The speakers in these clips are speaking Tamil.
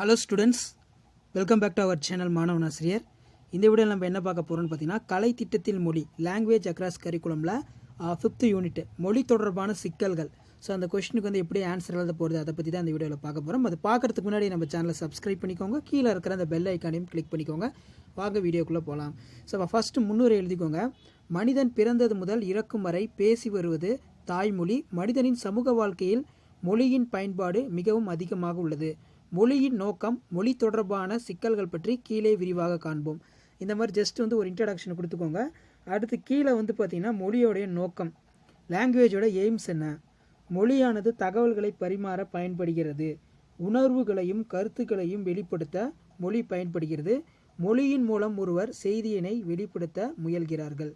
Hello students welcome back to our channel மாணவன் ஆசிரியர் இந்த வீடியோவில் நம்ம என்ன பார்க்க போகிறோம்னு பார்த்தீங்கன்னா கலை திட்டத்தில் மொழி லாங்குவேஜ் அக்ராஸ் கரிக்குலமில் ஃபிஃப்த்து யூனிட் மொழி தொடர்பான சிக்கல்கள். ஸோ அந்த கொஷனுக்கு வந்து எப்படி ஆன்சர் எழுத போகிறது அதை பற்றி தான் இந்த வீடியோவில் பார்க்க போகிறோம் அது பார்க்குறதுக்கு முன்னாடி நம்ம சேனலை சப்ஸ்கிரைப் பண்ணிக்கோங்க. கீழே இருக்கிற அந்த பெல் ஐக்கானையும் கிளிக் பண்ணிக்கோங்க. வாங்க வீடியோக்குள்ளே போகலாம் ஸோ ஃபஸ்ட்டு முன்னுரை எழுதிக்கோங்க. மனிதன் பிறந்தது முதல் இறக்கும் வரை பேசி வருவது தாய்மொழி. மனிதனின் சமூக வாழ்க்கையில் மொழியின் பயன்பாடு மிகவும் அதிகமாக உள்ளது. மொழியின் நோக்கம் மொழி தொடர்பான சிக்கல்கள் பற்றி கீழே விரிவாக காண்போம். இந்த மாதிரி ஜஸ்ட் வந்து ஒரு இன்ட்ரடக்ஷன் கொடுத்துக்கோங்க. அடுத்து கீழே வந்து பார்த்தீங்கன்னா மொழியோடைய நோக்கம். லாங்குவேஜோட எய்ம்ஸ் என்ன? மொழியானது தகவல்களை பரிமாற பயன்படுகிறது. உணர்வுகளையும் கருத்துக்களையும் வெளிப்படுத்த மொழி பயன்படுகிறது. மொழியின் மூலம் ஒருவர் செய்தியினை வெளிப்படுத்த முயல்கிறார்கள்.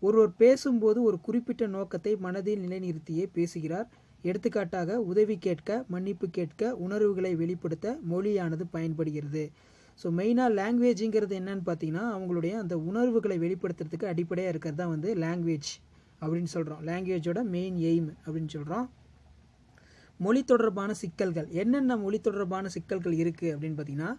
ஒருவர் பேசும்போது ஒரு குறிப்பிட்ட நோக்கத்தை மனதில் நிலைநிறுத்தியே பேசுகிறார். எடுத்துக்காட்டாக உதவி கேட்க மன்னிப்பு கேட்க உணர்வுகளை வெளிப்படுத்த மொழியானது பயன்படுகிறது. ஸோ மெயினாக லாங்குவேஜுங்கிறது என்னன்னு பார்த்தீங்கன்னா அவங்களுடைய அந்த உணர்வுகளை வெளிப்படுத்துறதுக்கு அடிப்படையாக இருக்கிறது தான் வந்து லாங்குவேஜ் அப்படின்னு சொல்கிறோம் லாங்குவேஜோட மெயின் எய்ம் அப்படின்னு சொல்கிறோம் மொழி தொடர்பான சிக்கல்கள். என்னென்ன மொழி தொடர்பான சிக்கல்கள் இருக்குது அப்படின்னு பார்த்தீங்கன்னா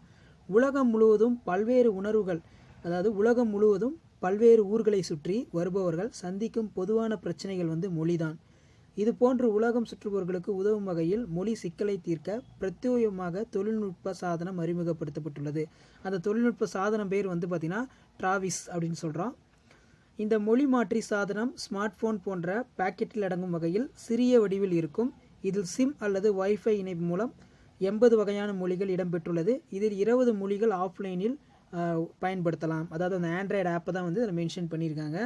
உலகம் முழுவதும் பல்வேறு உணர்வுகள் அதாவது உலகம் முழுவதும் பல்வேறு ஊர்களை சுற்றி வருபவர்கள் சந்திக்கும் பொதுவான பிரச்சனைகள் வந்து மொழிதான். இது போன்று உலகம் சுற்றுபவர்களுக்கு உதவும் வகையில் மொழி சிக்கலை தீர்க்க பிரத்யோகமாக தொழில்நுட்ப சாதனம் அறிமுகப்படுத்தப்பட்டுள்ளது. அந்த தொழில்நுட்ப சாதனம் பேர் வந்து பார்த்திங்கன்னா டிராவிஸ் அப்படின்னு சொல்கிறோம் இந்த மொழி மாற்றி சாதனம் ஸ்மார்ட் போன் போன்ற பாக்கெட்டில் அடங்கும் வகையில் சிறிய வடிவில் இருக்கும் இதில் சிம் அல்லது வைஃபை இணைப்பு மூலம் எண்பது வகையான மொழிகள் இடம்பெற்றுள்ளது. இதில் இருபது மொழிகள் ஆஃப்லைனில் பயன்படுத்தலாம். அதாவது அந்த ஆண்ட்ராய்டு ஆப்பை தான் வந்து மென்ஷன் பண்ணியிருக்காங்க.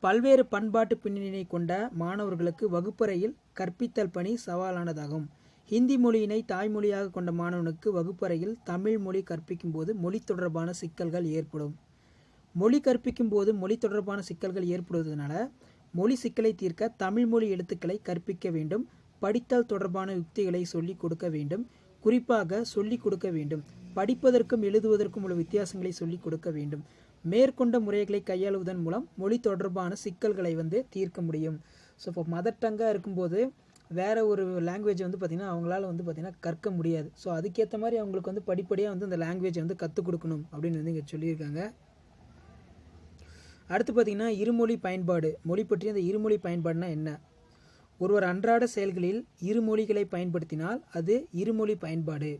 பல்வேறு பண்பாட்டு பின்னணியை கொண்ட மாணவர்களுக்கு வகுப்பறையில் கற்பித்தல் பணி சவாலானதாகும். ஹிந்தி மொழியினை தாய்மொழியாக கொண்ட மாணவனுக்கு வகுப்பறையில் தமிழ் மொழி கற்பிக்கும் போது மொழி தொடர்பான சிக்கல்கள் ஏற்படும். மொழி கற்பிக்கும் போது மொழி தொடர்பான சிக்கல்கள் ஏற்படுவதனால மொழி சிக்கலை தீர்க்க தமிழ் மொழி எழுத்துக்களை கற்பிக்க வேண்டும். படித்தல் தொடர்பான யுக்திகளை சொல்லிக் கொடுக்க வேண்டும். குறிப்பாக சொல்லிக் கொடுக்க வேண்டும். படிப்பதற்கும் எழுதுவதற்கும் உள்ள வித்தியாசங்களை சொல்லிக் கொடுக்க வேண்டும். மேற்கொண்ட முறைகளை கையாளுவதன் மூலம் மொழி தொடர்பான சிக்கல்களை வந்து தீர்க்க முடியும். ஸோ இப்போ மதர் டங்காக இருக்கும்போது வேறு ஒரு லாங்குவேஜ் வந்து பார்த்திங்கன்னா அவங்களால வந்து பார்த்திங்கன்னா கற்க முடியாது. ஸோ அதுக்கேற்ற மாதிரி அவங்களுக்கு வந்து படிப்படியாக வந்து அந்த லாங்குவேஜை வந்து கற்றுக் கொடுக்கணும் அப்படின்னு வந்து இங்கே சொல்லியிருக்காங்க. அடுத்து பார்த்திங்கன்னா இருமொழி பயன்பாடு. மொழி பற்றிய அந்த இருமொழி பயன்பாடுனா என்ன? ஒருவர் அன்றாட செயல்களில் இருமொழிகளை பயன்படுத்தினால் அது இருமொழி பயன்பாடு.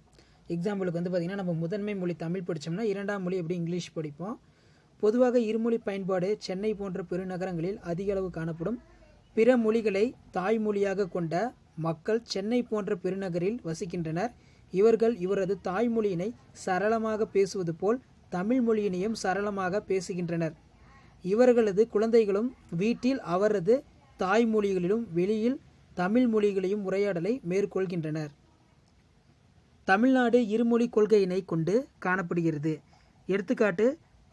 எக்ஸாம்பிளுக்கு வந்து பார்த்திங்கன்னா நம்ம முதன்மை மொழி தமிழ் படித்தோம்னா இரண்டாம் மொழி எப்படி இங்கிலீஷ் படிப்போம்? பொதுவாக இருமொழி பயன்பாடு சென்னை போன்ற பெருநகரங்களில் அதிக அளவு காணப்படும். பிற மொழிகளை தாய்மொழியாக கொண்ட மக்கள் சென்னை போன்ற பெருநகரில் வசிக்கின்றனர். இவர்கள் இவரது தாய்மொழியினை சரளமாக பேசுவது போல் தமிழ் மொழியினையும் சரளமாக பேசுகின்றனர். இவர்களது குழந்தைகளும் வீட்டில் அவரது தாய்மொழிகளிலும் வெளியில் தமிழ் மொழிகளையும் உரையாடலை மேற்கொள்கின்றனர். தமிழ்நாடு இருமொழி கொள்கையினை கொண்டு காணப்படுகிறது. எடுத்துக்காட்டு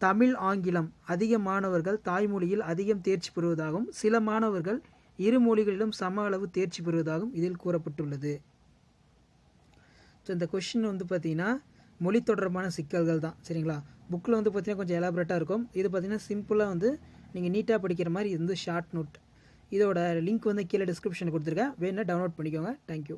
தமிழ் ஆங்கிலம் அதிக மாணவர்கள் தாய்மொழியில் அதிகம் தேர்ச்சி பெறுவதாகவும் சில மாணவர்கள் இரு மொழிகளிலும் சம அளவு தேர்ச்சி பெறுவதாகவும் இதில் கூறப்பட்டுள்ளது. ஸோ இந்த கொஷின் வந்து பார்த்தீங்கன்னா மொழி தொடர்பான சிக்கல்கள் தான் சரிங்களா? புக்கில் வந்து பார்த்தீங்கன்னா கொஞ்சம் எலாபரேட்டாக இருக்கும். இது பார்த்தீங்கன்னா சிம்பிளாக வந்து நீங்கள் நீட்டாக படிக்கிற மாதிரி இது வந்து ஷார்ட் நோட் இதோட லிங்க் வந்து கீழே டிஸ்கிரிப்ஷனில் கொடுத்துருக்கேன். வேணால் டவுன்லோட் பண்ணிக்கோங்க. தேங்க்யூ